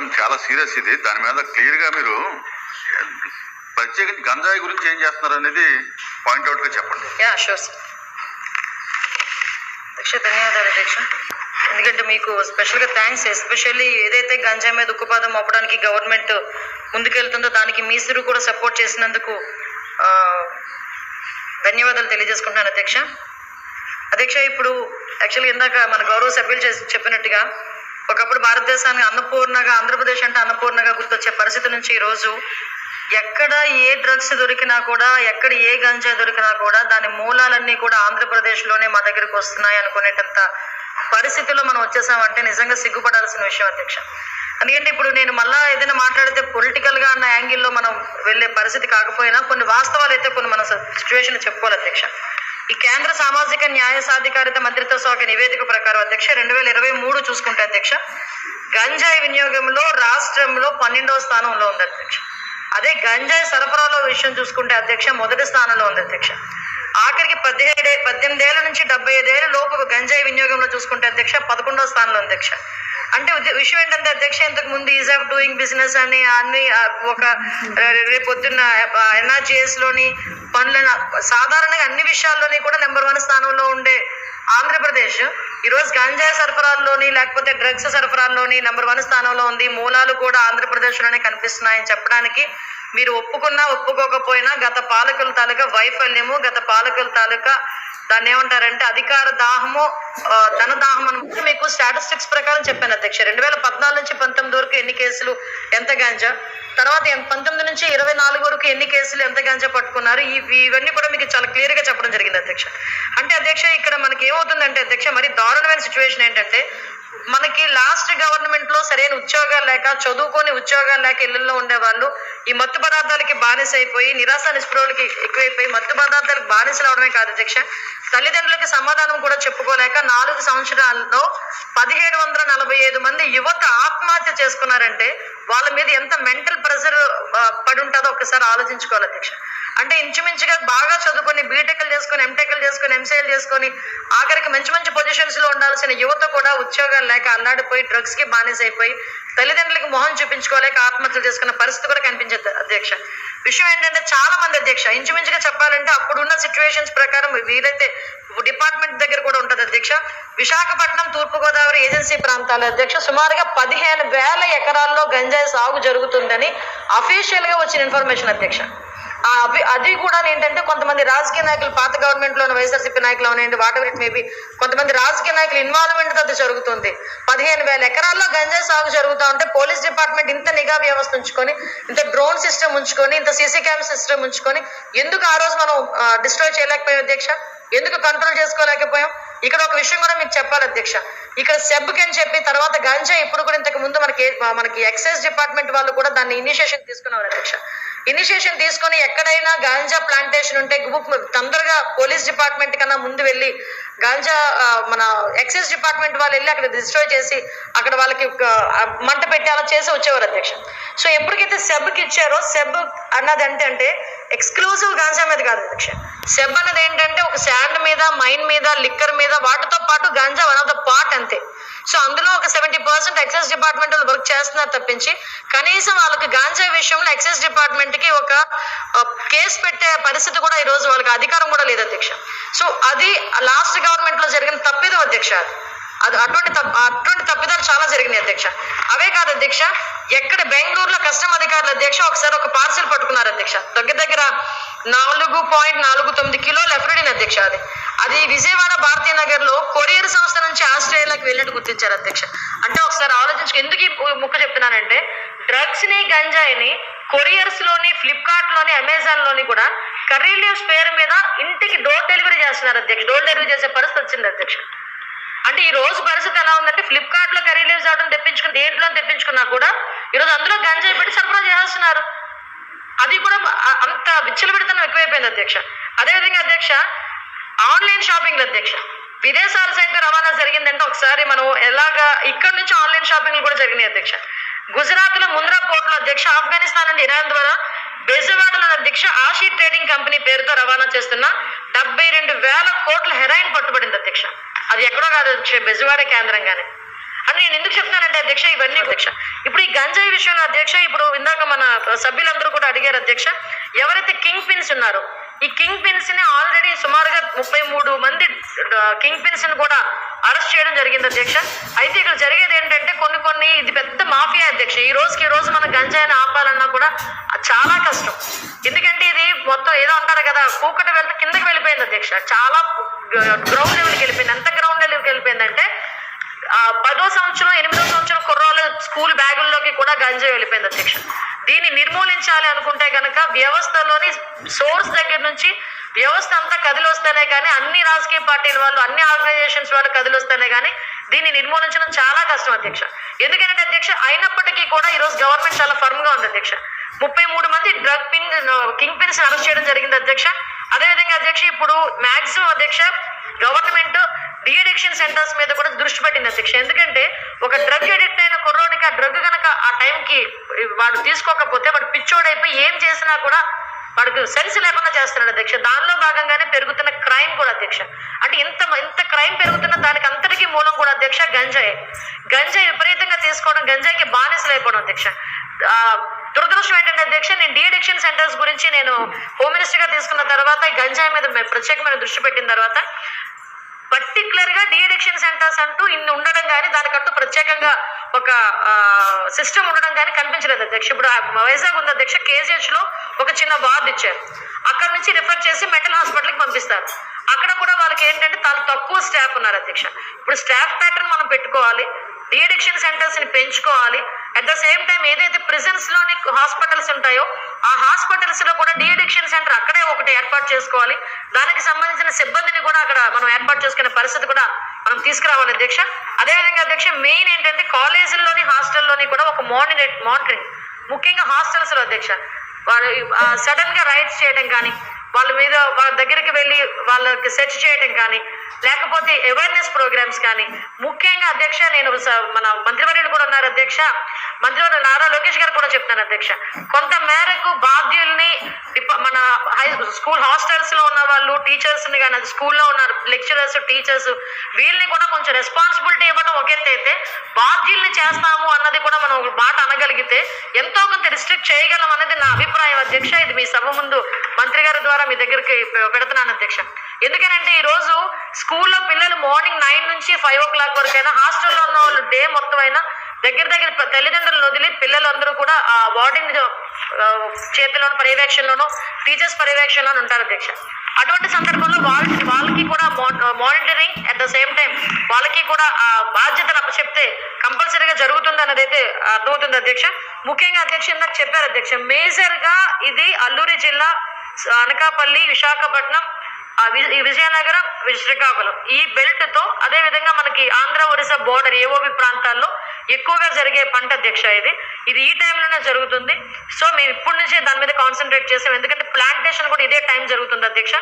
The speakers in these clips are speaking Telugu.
మేడం చాలా సీరియస్ ఇది. దాని మీద క్లియర్గా మీరు ప్రత్యేకించి గంజాయి గురించి ఏం చేస్తున్నారు అనేది పాయింట్అవుట్గా చెప్పండి. యా షూర్ సార్ అధ్యక్ష ధన్యవాదాలు అధ్యక్ష. ఎందుకంటే మీకు స్పెషల్గా థ్యాంక్స్ ఎస్పెషల్లీ ఏదైతే గంజాయి మీద ఉక్కుపాదం మోపడానికి గవర్నమెంట్ ముందుకెళ్తుందో దానికి మీసిరు కూడా సపోర్ట్ చేసినందుకు ధన్యవాదాలు తెలియజేసుకుంటున్నాను అధ్యక్ష. అధ్యక్ష ఇప్పుడు యాక్చువల్గా ఇందాక మన గౌరవ సభ్యులు చేసి చెప్పినట్టుగా ఒకప్పుడు భారతదేశానికి అన్నపూర్ణగా ఆంధ్రప్రదేశ్ అంటే అన్నపూర్ణగా గుర్తొచ్చే పరిస్థితి నుంచి ఈరోజు ఎక్కడ ఏ డ్రగ్స్ దొరికినా కూడా ఎక్కడ ఏ గంజా దొరికినా కూడా దాని మూలాలన్నీ కూడా ఆంధ్రప్రదేశ్లోనే మా దగ్గరికి వస్తున్నాయి అనుకునేటంత పరిస్థితిలో మనం వచ్చేసామంటే నిజంగా సిగ్గుపడాల్సిన విషయం అధ్యక్ష. ఎందుకంటే ఇప్పుడు నేను మళ్ళా ఏదైనా మాట్లాడితే పొలిటికల్గా అన్న యాంగిల్లో మనం వెళ్ళే పరిస్థితి కాకపోయినా కొన్ని వాస్తవాలు అయితే కొన్ని మన సిచ్యువేషన్ చెప్పుకోవాలి అధ్యక్ష ఈ కేంద్ర సామాజిక న్యాయ సాధికారిత మంత్రిత్వ శాఖ నివేదిక ప్రకారం అధ్యక్ష రెండు వేల ఇరవై మూడు చూసుకుంటే అధ్యక్ష గంజాయి వినియోగంలో రాష్ట్రంలో పన్నెండవ స్థానంలో ఉంది అధ్యక్ష. అదే గంజాయి సరఫరాలో విషయం చూసుకుంటే అధ్యక్ష మొదటి స్థానంలో ఉంది అధ్యక్ష. ఆఖరికి పదిహేడు పద్దెనిమిది ఏళ్ళ నుంచి డెబ్బై ఐదేళ్ళ లోపు గంజాయి వినియోగంలో చూసుకుంటే అధ్యక్ష పదకొండో స్థానంలో అధ్యక్ష. అంటే విషయం ఏంటంటే అధ్యక్ష ఇంతకు ముందు ఈజ్ ఆఫ్ డూయింగ్ బిజినెస్ అని అన్ని ఒక రేపు పొద్దున్న ఎన్ఆర్జిఎస్లోని పనులను సాధారణంగా అన్ని విషయాల్లోని కూడా నెంబర్ వన్ స్థానంలో ఉండే ఆంధ్రప్రదేశ్. ఈరోజు గంజాయి సరఫరాల్లోని లేకపోతే డ్రగ్స్ సరఫరాల్లోని నెంబర్ వన్ స్థానంలో ఉంది. మూలాలు కూడా ఆంధ్రప్రదేశ్లోనే కనిపిస్తున్నాయని చెప్పడానికి మీరు ఒప్పుకున్నా ఒప్పుకోకపోయినా గత పాలకుల తాలూకా వైఫల్యము గత పాలకుల తాలూకా దాన్ని ఏమంటారంటే అధికార దాహము ధన దాహం అని మీకు స్టాటిస్టిక్స్ ప్రకారం చెప్పాను అధ్యక్ష. రెండు వేల పద్నాలుగు నుంచి పంతొమ్మిది వరకు ఎన్ని కేసులు? ఎంత గాంజా? తర్వాత పంతొమ్మిది నుంచి ఇరవై నాలుగు వరకు ఎన్ని కేసులు ఎంత గంజా పట్టుకున్నారు? ఇవన్నీ కూడా మీకు చాలా క్లియర్గా చెప్పడం జరిగింది అధ్యక్ష. అంటే అధ్యక్ష ఇక్కడ మనకి ఏమవుతుందంటే అధ్యక్ష మరి దారుణమైన సిచ్యువేషన్ ఏంటంటే మనకి లాస్ట్ గవర్నమెంట్లో సరైన ఉద్యోగాలు లేక చదువుకొని ఉద్యోగాలు లేక ఇళ్ళలో ఉండేవాళ్ళు ఈ మత్తు పదార్థాలకి బానిస అయిపోయి నిరాశ నిస్పృహలకి ఎక్కువైపోయి మత్తు పదార్థాలకు బానిసలు అవడమే కాదు అధ్యక్ష. తల్లిదండ్రులకి సమాధానం కూడా చెప్పుకోలేక నాలుగు సంవత్సరాల్లో పదిహేడు వందల నలభై ఐదు మంది యువత ఆత్మహత్య చేసుకున్నారంటే వాళ్ళ మీద ఎంత మెంటల్ ప్రెషర్ పడి ఉంటుందో ఒకసారి ఆలోచించుకోవాలి అధ్యక్ష. అంటే ఇంచుమించుగా బాగా చదువుకొని బీటెక్లు చేసుకొని ఎంటెక్లు చేసుకొని ఎంసీఎల్ చేసుకొని ఆఖరికి మంచి మంచి పొజిషన్స్లో ఉండాల్సిన యువత కూడా ఉద్యోగాలు లేక అల్లాడిపోయి డ్రగ్స్కి బానిస అయిపోయి తల్లిదండ్రులకి మొహం చూపించుకోలేక ఆత్మహత్యలు చేసుకున్న పరిస్థితి కూడా కనిపించదు అధ్యక్ష. విషయం ఏంటంటే చాలా మంది అధ్యక్ష ఇంచుమించుగా చెప్పాలంటే అప్పుడున్న సిచ్యువేషన్స్ ప్రకారం వీలైతే డిపార్ట్మెంట్ దగ్గర కూడా ఉంటుంది అధ్యక్ష. విశాఖపట్నం తూర్పుగోదావరి ఏజెన్సీ ప్రాంతాల అధ్యక్ష సుమారుగా పదిహేను వేల ఎకరాల్లో గంజాయి సాగు జరుగుతుందని అఫీషియల్గా వచ్చిన ఇన్ఫర్మేషన్ అధ్యక్ష. అవి అది కూడా ఏంటంటే కొంతమంది రాజకీయ నాయకులు పాత గవర్నమెంట్లోని వైఎస్ఆర్సీపీ నాయకులు అవునండి వాటర్ ఇట్ మేబీ కొంతమంది రాజకీయ నాయకులు ఇన్వాల్వ్మెంట్ అది జరుగుతుంది. పదిహేను వేల ఎకరాల్లో గంజాయి సాగు జరుగుతా ఉంటే పోలీస్ డిపార్ట్మెంట్ ఇంత నిఘా వ్యవస్థ ఉంచుకొని ఇంత డ్రోన్ సిస్టమ్ ఉంచుకొని ఇంత సీసీ క్యామ్ సిస్టమ్ ఉంచుకొని ఎందుకు ఆ రోజు మనం డిస్ట్రాయ్ చేయలేకపోయాం అధ్యక్ష? ఎందుకు కంట్రోల్ చేసుకోలేకపోయాం? ఇక్కడ ఒక విషయం కూడా మీకు చెప్పాలి అధ్యక్ష. ఇక్కడ సెబ్కి అని చెప్పి తర్వాత గంజా ఇప్పుడు కూడా ఇంతకు ముందు మనకి మనకి ఎక్సైజ్ డిపార్ట్మెంట్ వాళ్ళు కూడా దాన్ని ఇనిషియేషన్ తీసుకున్నారు అధ్యక్ష. ఇనిషియేషన్ తీసుకొని ఎక్కడైనా గాంజా ప్లాంటేషన్ ఉంటే గ్రూప్ తొందరగా పోలీస్ డిపార్ట్మెంట్ కన్నా ముందు వెళ్ళి గాంజా మన ఎక్సైజ్ డిపార్ట్మెంట్ వాళ్ళు వెళ్ళి అక్కడ రిజిస్టర్ చేసి అక్కడ వాళ్ళకి మంట పెట్టి అలా చేసి వచ్చేవారు అధ్యక్ష. సో ఎప్పటికైతే సెబ్కి ఇచ్చారో సెబ్ అన్నది అంటే అంటే ఎక్స్క్లూజివ్ గాంజా మీద కాదు అధ్యక్ష. సెబ్ అనేది ఏంటంటే ఒక శాండ్ మీద మైన్ మీద లిక్కర్ మీద వాటితో పాటు ganja one of the part అంతే. సో అందులో ఒక సెవెంటీ పర్సెంట్ ఎక్సైజ్ డిపార్ట్మెంట్ వాళ్ళు వర్క్ చేస్తున్నారు తప్పించి కనీసం వాళ్ళకి గాంజా విషయంలో ఎక్సైజ్ డిపార్ట్మెంట్కి ఒక కేసు పెట్టే పరిస్థితి కూడా ఈ రోజు వాళ్ళకి అధికారం కూడా లేదు అధ్యక్ష. సో అది లాస్ట్ గవర్నమెంట్లో జరిగిన తప్పిదం అధ్యక్ష. అది అటువంటి అటువంటి తప్పిదాలు చాలా జరిగినాయి అధ్యక్ష. అవే కాదు అధ్యక్ష ఎక్కడ బెంగళూరులో కస్టమ్ అధికారులు అధ్యక్ష ఒకసారి ఒక పార్సిల్ పట్టుకున్నారు అధ్యక్ష. దగ్గర దగ్గర నాలుగు పాయింట్ నాలుగు తొమ్మిది కిలోల ఎఫ్రిడిన్ అధ్యక్ష అది. అది విజయవాడ భారతీయ నగర్లో కొరియర్ సంస్థ నుంచి ఆస్ట్రేలియాకి వెళ్ళినట్టు గుర్తించారు అధ్యక్ష. అంటే ఒకసారి ఆలోచించుకు ఎందుకు ఈ ముక్క చెప్తున్నానంటే డ్రగ్స్ని గంజాయిని కొరియర్స్లోని ఫ్లిప్కార్ట్లోని అమెజాన్లోని కూడా కర్రీ లీవ్స్ పేరు మీద ఇంటికి డోర్ డెలివరీ చేస్తున్నారు అధ్యక్ష. డోర్ డెలివరీ చేసే పరిస్థితి వచ్చింది అధ్యక్ష. అంటే ఈ రోజు పరిస్థితి ఎలా ఉందంటే ఫ్లిప్కార్ట్లో కర్రీ లీవ్స్ అవడం తెప్పించుకుని దేంట్లో తెప్పించుకున్నా కూడా ఈ రోజు అందులో గంజాయి పెట్టి సరఫరా చేస్తున్నారు. అది కూడా అంత విచ్చలవిడితనం ఎక్కువైపోయింది అధ్యక్ష. అదేవిధంగా అధ్యక్ష ఆన్లైన్ షాపింగ్ అధ్యక్ష. విదేశాల సైతం రవాణా జరిగిందంటే ఒకసారి మనం ఎలాగా ఇక్కడ నుంచి ఆన్లైన్ షాపింగ్లు కూడా జరిగినాయి అధ్యక్ష. గుజరాత్లో ముంద్రా పోర్ట్లో అధ్యక్ష ఆఫ్ఘనిస్తాన్ నుండి ఇరాన్ ద్వారా బెజవాడలో అధ్యక్ష ఆషీ ట్రేడింగ్ కంపెనీ పేరుతో రవాణా చేస్తున్న డెబ్బై రెండు వేల కోట్ల హెరాయిన్ పట్టుబడింది అధ్యక్ష. అది ఎక్కడో కాదు అధ్యక్ష బెజవాడ కేంద్రంగానే. అని నేను ఎందుకు చెప్తానంటే అధ్యక్ష ఇవన్నీ అధ్యక్ష. ఇప్పుడు ఈ గంజాయి విషయంలో అధ్యక్ష ఇప్పుడు ఇందాక మన సభ్యులందరూ కూడా అడిగారు అధ్యక్ష ఎవరైతే కింగ్ పిన్స్ ఉన్నారో ఈ కింగ్ పిన్స్ని ఆల్రెడీ సుమారుగా ముప్పై మూడు మంది కింగ్ పిన్స్ని కూడా అరెస్ట్ చేయడం జరిగింది అధ్యక్ష. అయితే ఇక్కడ జరిగేది ఏంటంటే కొన్ని కొన్ని ఇది పెద్ద మాఫియా అధ్యక్ష. ఈ రోజుకి ఈ రోజు మన గంజాయిని ఆపాలన్నా కూడా చాలా కష్టం. ఎందుకంటే ఇది మొత్తం ఏదో అంటారు కదా కూకట వెళ్తే కిందకి వెళ్ళిపోయింది అధ్యక్ష. చాలా గ్రౌండ్ లెవెల్కి వెళ్ళిపోయింది. ఎంత గ్రౌండ్ లెవెల్కి వెళ్ళిపోయిందంటే ఆ పదో సంవత్సరం ఎనిమిదో సంవత్సరం కుర్రాళ్ళు స్కూల్ బ్యాగుల్లోకి కూడా గంజ వెళ్ళిపోయింది అధ్యక్ష. దీన్ని నిర్మూలించాలి అనుకుంటే కనుక వ్యవస్థలోని సోర్స్ దగ్గర నుంచి వ్యవస్థ అంతా కదిలొస్తేనే కానీ అన్ని రాజకీయ పార్టీల వాళ్ళు అన్ని ఆర్గనైజేషన్స్ వాళ్ళు కదిలొస్తేనే కానీ దీన్ని నిర్మూలించడం చాలా కష్టం అధ్యక్ష. ఎందుకంటే అధ్యక్ష అయినప్పటికీ కూడా ఈరోజు గవర్నమెంట్ చాలా ఫర్మ్గా ఉంది అధ్యక్ష. ముప్పై మూడు మంది drug pin king pins arrest చేయడం జరిగింది అధ్యక్ష. అదేవిధంగా అధ్యక్ష ఇప్పుడు మ్యాక్సిమం అధ్యక్ష గవర్నమెంట్ డిఅడిక్షన్ సెంటర్స్ మీద కూడా దృష్టి పెట్టింది అధ్యక్ష. ఎందుకంటే ఒక డ్రగ్ ఎడిక్ట్ అయిన కుర్రోడికి ఆ డ్రగ్ కనుక ఆ టైంకి వాడు తీసుకోకపోతే వాడు పిచ్చోడైపోయి ఏం చేసినా కూడా వాడికి సెన్స్ లేకుండా చేస్తున్నాడు అధ్యక్ష. దానిలో భాగంగానే పెరుగుతున్న క్రైమ్ కూడా అధ్యక్ష. అంటే ఇంత ఇంత క్రైమ్ పెరుగుతున్న దానికి అంతటికీ మూలం కూడా అధ్యక్ష గంజాయి. గంజాయి విపరీతంగా తీసుకోవడం గంజాయికి బానిసలు అయిపోవడం అధ్యక్ష. దురదృష్టం ఏంటంటే అధ్యక్ష నేను డిఅడిక్షన్ సెంటర్స్ గురించి నేను హోమ్ మినిస్టర్గా తీసుకున్న తర్వాత గంజాయి మీద ప్రత్యేకమైన దృష్టి పెట్టిన తర్వాత పర్టికులర్గా డిఅడిక్షన్ సెంటర్స్ అంటూ ఇన్ని ఉండడం కానీ దానికంటూ ప్రత్యేకంగా ఒక సిస్టమ్ ఉండడం కానీ కనిపించలేదు అధ్యక్ష. ఇప్పుడు వైజాగ్ ఉంది అధ్యక్ష కేజీహెచ్లో ఒక చిన్న వార్డు ఇచ్చారు. అక్కడ నుంచి రిఫర్ చేసి మెంటల్ హాస్పిటల్కి పంపిస్తారు. అక్కడ కూడా వాళ్ళకి ఏంటంటే చాలా తక్కువ స్టాఫ్ ఉన్నారు అధ్యక్ష. ఇప్పుడు స్టాఫ్ ప్యాటర్న్ మనం పెట్టుకోవాలి. డిఅడిక్షన్ అడిక్షన్ సెంటర్స్ని పెంచుకోవాలి. అట్ ద సేమ్ టైం ఏదైతే ప్రిజన్స్లోని హాస్పిటల్స్ ఉంటాయో ఆ హాస్పిటల్స్లో కూడా డిఅడిక్షన్ సెంటర్ అక్కడే ఒకటి ఏర్పాటు చేసుకోవాలి. దానికి సంబంధించిన సిబ్బందిని కూడా అక్కడ మనం ఏర్పాటు చేసుకునే పరిస్థితి కూడా మనం తీసుకురావాలి అధ్యక్ష. అదేవిధంగా అధ్యక్ష మెయిన్ ఏంటంటే కాలేజీల్లోని హాస్టల్లోని కూడా ఒక మానిటర్ మానిటరింగ్ ముఖ్యంగా హాస్టల్స్లో అధ్యక్ష. వాళ్ళు సడన్గా రైడ్స్ చేయడం కానీ వాళ్ళ మీద వాళ్ళ దగ్గరికి వెళ్ళి వాళ్ళకి సెర్చ్ చేయడం కానీ లేకపోతే అవేర్నెస్ ప్రోగ్రామ్స్ కానీ. ముఖ్యంగా అధ్యక్ష నేను స- మన మంత్రివర్యులు కూడా ఉన్నారు అధ్యక్ష. మంత్రివర్యులు నారా లోకేష్ గారు కూడా చెప్తున్నారు అధ్యక్ష. కొంత మేరకు బాధ్యుల్ని మన హై స్కూల్ హాస్టల్స్లో ఉన్న వాళ్ళు టీచర్స్ని కానీ స్కూల్లో ఉన్న లెక్చరర్స్ టీచర్స్ వీళ్ళని కూడా కొంచెం రెస్పాన్సిబిలిటీ ఇవ్వడం ఒక అయితే బాధ్యుల్ని చేస్తాము అన్నది కూడా మనం మాట అనగలిగితే ఎంతో కొంత రిస్ట్రిక్ట్ చేయగలం అనేది నా అభిప్రాయం అధ్యక్ష. ఇది మీ సభ ముందు మంత్రి గారి ద్వారా మీ దగ్గరికి పెడుతున్నాను అధ్యక్ష. ఎందుకనంటే ఈ రోజు స్కూల్లో పిల్లలు మార్నింగ్ నైన్ నుంచి ఫైవ్ ఓ క్లాక్ వరకు అయినా హాస్టల్లో ఉన్న వాళ్ళు డే మొత్తం అయినా దగ్గర దగ్గర తల్లిదండ్రులను వదిలి పిల్లలందరూ కూడా ఆ వార్డెన్ చేతిలోను పర్యవేక్షణలోను టీచర్స్ పర్యవేక్షణలోనూ ఉంటారు అధ్యక్ష. అటువంటి సందర్భంలో వాళ్ళకి వాళ్ళకి కూడా monitoring at the same time వాళ్ళకి కూడా ఆ బాధ్యతను అప్పచెప్తే కంపల్సరీగా జరుగుతుంది అన్నది అయితే అర్థమవుతుంది అధ్యక్ష. ముఖ్యంగా అధ్యక్ష ఇందాక చెప్పారు అధ్యక్ష మేజర్గా ఇది అల్లూరి జిల్లా అనకాపల్లి విశాఖపట్నం విజయనగరం శ్రీకాకుళం. ఈ బెల్ట్తో అదే విధంగా మనకి ఆంధ్ర ఒరిస్సా బోర్డర్ ఏఓబి ప్రాంతాల్లో ఎక్కువగా జరిగే పంట అధ్యక్ష ఇది. ఇది ఈ టైంలోనే జరుగుతుంది. సో మేము ఇప్పటి నుంచే దాని మీద కాన్సన్ట్రేట్ చేసాం. ఎందుకంటే ప్లాంటేషన్ కూడా ఇదే టైం జరుగుతుంది అధ్యక్ష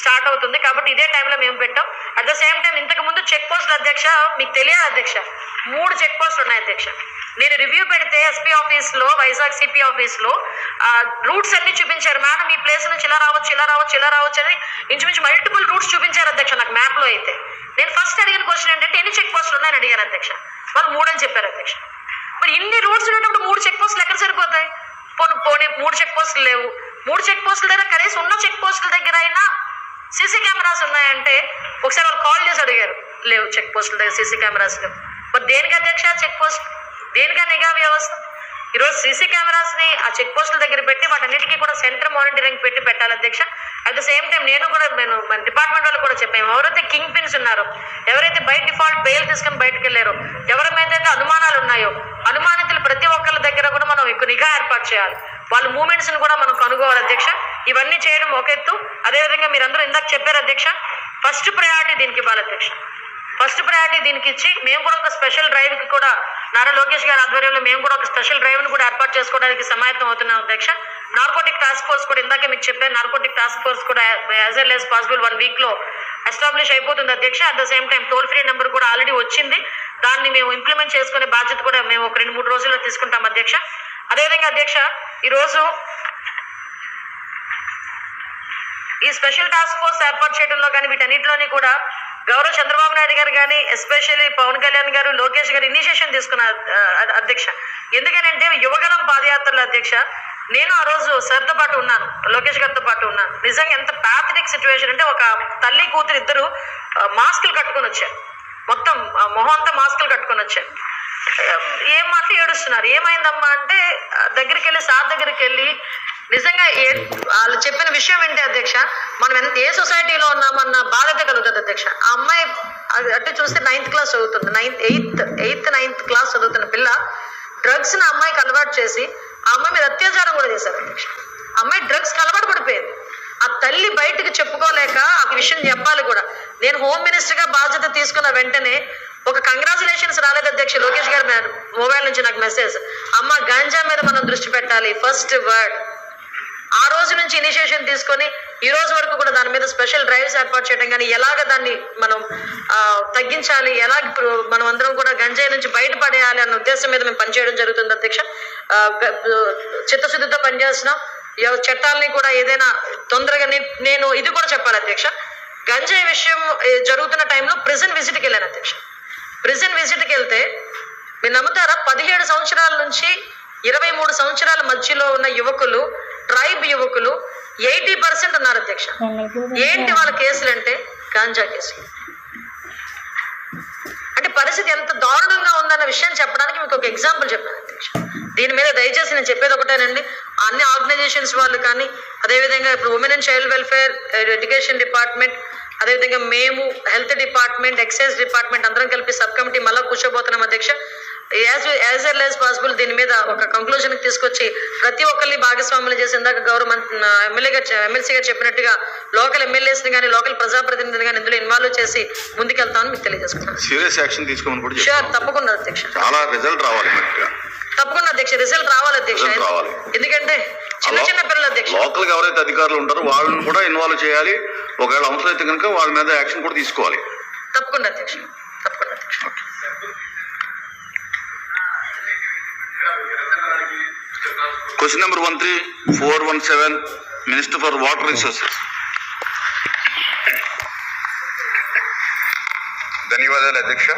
స్టార్ట్ అవుతుంది. కాబట్టి ఇదే టైంలో మేము పెట్టాం. అట్ ద సేమ్ టైం ఇంతకు ముందు చెక్ పోస్ట్ అధ్యక్ష మీకు తెలియదు అధ్యక్ష మూడు చెక్ పోస్టులు ఉన్నాయి అధ్యక్ష నేను రివ్యూ పెడితే ఎస్పీ ఆఫీస్లో వైజాగ్ సిపి ఆఫీస్లో రూట్స్ అన్ని చూపించారు. మేడం ఈ ప్లేస్ నుంచి ఇలా రావచ్చు ఇలా రావచ్చు ఇలా రావచ్చు అని ఇంచుమించు మల్టిపుల్ రూట్స్ చూపించారు అధ్యక్ష నాకు మ్యాప్లో అయితే. నేను ఫస్ట్ అడిగిన క్వశ్చన్ ఏంటంటే ఎన్ని చెక్ పోస్టులు ఉన్నాయని అడిగాను అధ్యక్ష. వాళ్ళు మూడు అని చెప్పారు అధ్యక్ష. మరి ఇన్ని రూట్స్ ఉన్నప్పుడు మూడు చెక్ పోస్టులు ఎక్కడ సరిపోతాయి? పోనీ పోనీ మూడు చెక్ పోస్టులు లేవు. మూడు చెక్ పోస్టుల దగ్గర కనీసం ఉన్న చెక్ పోస్టుల దగ్గర అయినా సీసీ కెమెరాస్ ఉన్నాయంటే ఒకసారి వాళ్ళు కాల్ చేసి అడిగారు. లేవు చెక్ పోస్టుల దగ్గర సీసీ కెమెరాస్ లేవు. మరి దేనికి అధ్యక్ష చెక్ పోస్ట్ దేనికా నిఘా వ్యవస్థ. ఈరోజు సీసీ కెమెరాస్ని ఆ చెక్ పోస్టుల దగ్గర పెట్టి వాటన్నిటికీ కూడా సెంటర్ మానిటరింగ్ పెట్టి పెట్టాలి అధ్యక్ష. అట్ ద సేమ్ టైం నేను కూడా నేను మన డిపార్ట్మెంట్ వాళ్ళు కూడా చెప్పాము ఎవరైతే కింగ్ పిన్స్ ఉన్నారో ఎవరైతే బయట డిఫాల్ట్ బెయిల్ తీసుకొని బయటకు వెళ్ళారో ఎవరి మీద అయితే అనుమానాలు ఉన్నాయో అనుమానితులు ప్రతి ఒక్కరి దగ్గర కూడా మనం ఎక్కువ నిఘా ఏర్పాటు చేయాలి. వాళ్ళ మూమెంట్స్ని కూడా మనం కనుగోవాలి అధ్యక్ష. ఇవన్నీ చేయడం ఒక ఎత్తు. అదేవిధంగా మీరందరూ ఇందాక చెప్పారు అధ్యక్ష ఫస్ట్ ప్రయారిటీ దీనికి ఇవ్వాలి అధ్యక్ష. ఫస్ట్ ప్రయారిటీ దీనికి ఇచ్చి మేము కూడా ఒక స్పెషల్ డ్రైవ్కి కూడా నారా లోకేష్ గారి ఆధ్వర్యంలో మేము కూడా ఒక స్పెషల్ డ్రైవ్ను కూడా ఏర్పాటు చేసుకోవడానికి సమాయత్తం అవుతున్నాం అధ్యక్ష. నార్కోటిక్ టాస్క్ ఫోర్స్ కూడా ఇందాక మీకు చెప్పాను నార్కోటిక్ టాస్క్ ఫోర్స్ కూడా as well as possible one వీక్లో ఎస్టాబ్లిష్ అయిపోతుంది అధ్యక్ష. At the same time toll free number కూడా ఆల్రెడీ వచ్చింది. దాన్ని మేము ఇంప్లిమెంట్ చేసుకునే బాధ్యత కూడా మేము ఒక రెండు మూడు రోజుల్లో తీసుకుంటాం అధ్యక్ష. అదేవిధంగా అధ్యక్ష ఈరోజు ఈ స్పెషల్ టాస్క్ ఫోర్స్ ఏర్పాటు చేయడంలో కానీ వీటన్నిటిలోని కూడా గౌరవ చంద్రబాబు నాయుడు గారు కానీ ఎస్పెషల్లీ పవన్ కళ్యాణ్ గారు లోకేష్ గారు ఇనిషియేషన్ తీసుకున్న అధ్యక్ష. ఎందుకనంటే యువగలం పాదయాత్రల అధ్యక్ష నేను ఆ రోజు సార్తో పాటు ఉన్నాను లోకేష్ గారితో పాటు ఉన్నాను. నిజంగా ఎంత ప్యాథటిక్ సిచ్యువేషన్ అంటే ఒక తల్లి కూతురు ఇద్దరు మాస్కులు కట్టుకొని వచ్చారు. మొత్తం మొహం అంతా మాస్కులు కట్టుకొని వచ్చారు. ఏం మాటలు ఏడుస్తున్నారు. ఏమైందమ్మా అంటే దగ్గరికి వెళ్ళి సార్ దగ్గరికి వెళ్ళి నిజంగా ఏ వాళ్ళు చెప్పిన విషయం ఏంటి అధ్యక్ష? మనం ఎంత ఏ సొసైటీలో ఉన్నామన్న బాధ్యత కలుగుతుంది అధ్యక్ష. ఆ అమ్మాయి అది అటు చూస్తే నైన్త్ క్లాస్ చదువుతుంది. Ninth eighth eighth ninth class చదువుతున్న పిల్ల డ్రగ్స్ని అమ్మాయికి అలవాటు చేసి ఆ అమ్మాయి మీద అత్యాచారం కూడా చేశారు అధ్యక్ష. అమ్మాయి డ్రగ్స్ అలవాటు పడిపోయింది. ఆ తల్లి బయటకు చెప్పుకోలేక ఆ విషయం చెప్పాలి కూడా. నేను హోమ్ మినిస్టర్గా బాధ్యత తీసుకున్న వెంటనే ఒక కంగ్రాచులేషన్స్ రాలేదు అధ్యక్ష లోకేష్ గారి మొబైల్ నుంచి నాకు మెసేజ్ అమ్మ గంజా మీద మనం దృష్టి పెట్టాలి. ఫస్ట్ వర్డ్ ఆ రోజు నుంచి ఇనిషియేషన్ తీసుకొని ఈ రోజు వరకు కూడా దాని మీద స్పెషల్ డ్రైవ్స్ ఏర్పాటు చేయడం కానీ ఎలాగ దాన్ని మనం తగ్గించాలి ఎలా ఇప్పుడు మనం అందరం కూడా గంజాయి నుంచి బయటపడేయాలి అన్న ఉద్దేశం మీద మేము పనిచేయడం జరుగుతుంది అధ్యక్ష. చిత్తశుద్ధితో పనిచేస్తున్నాం. చట్టాలని కూడా ఏదైనా తొందరగా నేను ఇది కూడా చెప్పాలి అధ్యక్ష. గంజాయి విషయం జరుగుతున్న టైంలో ప్రిజన్ విజిట్కి వెళ్ళాను అధ్యక్ష. ప్రిజన్ విజిట్కి వెళ్తే మీరు నమ్ముతారా? పదిహేడు సంవత్సరాల నుంచి ఇరవై మూడు సంవత్సరాల మధ్యలో ఉన్న యువకులు ట్రైబ్ యువకులు ఎయిటీ పర్సెంట్ ఉన్నారు అధ్యక్ష. ఏంటి వాళ్ళ కేసులు అంటే గాంజా కేసులు అంటే పరిస్థితి ఎంత దారుణంగా ఉందన్న విషయం చెప్పడానికి మీకు ఒక ఎగ్జాంపుల్ చెప్పాను అధ్యక్ష. దీని మీద దయచేసి నేను చెప్పేది ఒకటేనండి. అన్ని ఆర్గనైజేషన్స్ వాళ్ళు కానీ అదేవిధంగా ఇప్పుడు women and child welfare education department అదేవిధంగా మేము హెల్త్ డిపార్ట్మెంట్ ఎక్సైజ్ డిపార్ట్మెంట్ అందరం కలిపి సబ్ కమిటీ మళ్ళీ కూర్చోబోతున్నాం అధ్యక్ష. As as well as possible దీని మీద ఒక కంక్లూజన్ తీసుకొచ్చి ప్రతి ఒక్కరిని భాగస్వాములు చేసి ఇందాక గౌరవ ఎమ్మెల్యే గారు ఎమ్మెల్సీ గారు చెప్పినట్టుగా లోకల్ ఎమ్మెల్యేస్ని కానీ లోకల్ ప్రజాప్రతినిధిని కానీ ఇందులో ఇన్వాల్వ్ చేసి ముందుకెళ్తామని మీకు తెలియజేసుకున్నాను సీరియస్ యాక్షన్ తీసుకోమని కూడా షూర్ తప్పకుండా అధ్యక్ష. చాలా రిజల్ట్ రావాలి తప్పకుండా అధ్యక్ష రిజల్ట్ రావాలి అధ్యక్ష. ఎందుకంటే చిన్న చిన్న పిల్లలు అధ్యక్ష. లోకల్ ఎవరైతే అధికారులు ఉంటారో వాళ్ళని కూడా ఇన్వాల్వ్ చేయాలి. ఒకవేళ అవసరం అయితే కనుక వాళ్ళ మీద యాక్షన్ కూడా తీసుకోవాలి. తప్పకుండా అధ్యక్ష. తప్పకుండా అధ్యక్ష. Question number one three four one seven minister for water resources ధన్యవాదాలు అధ్యక్ష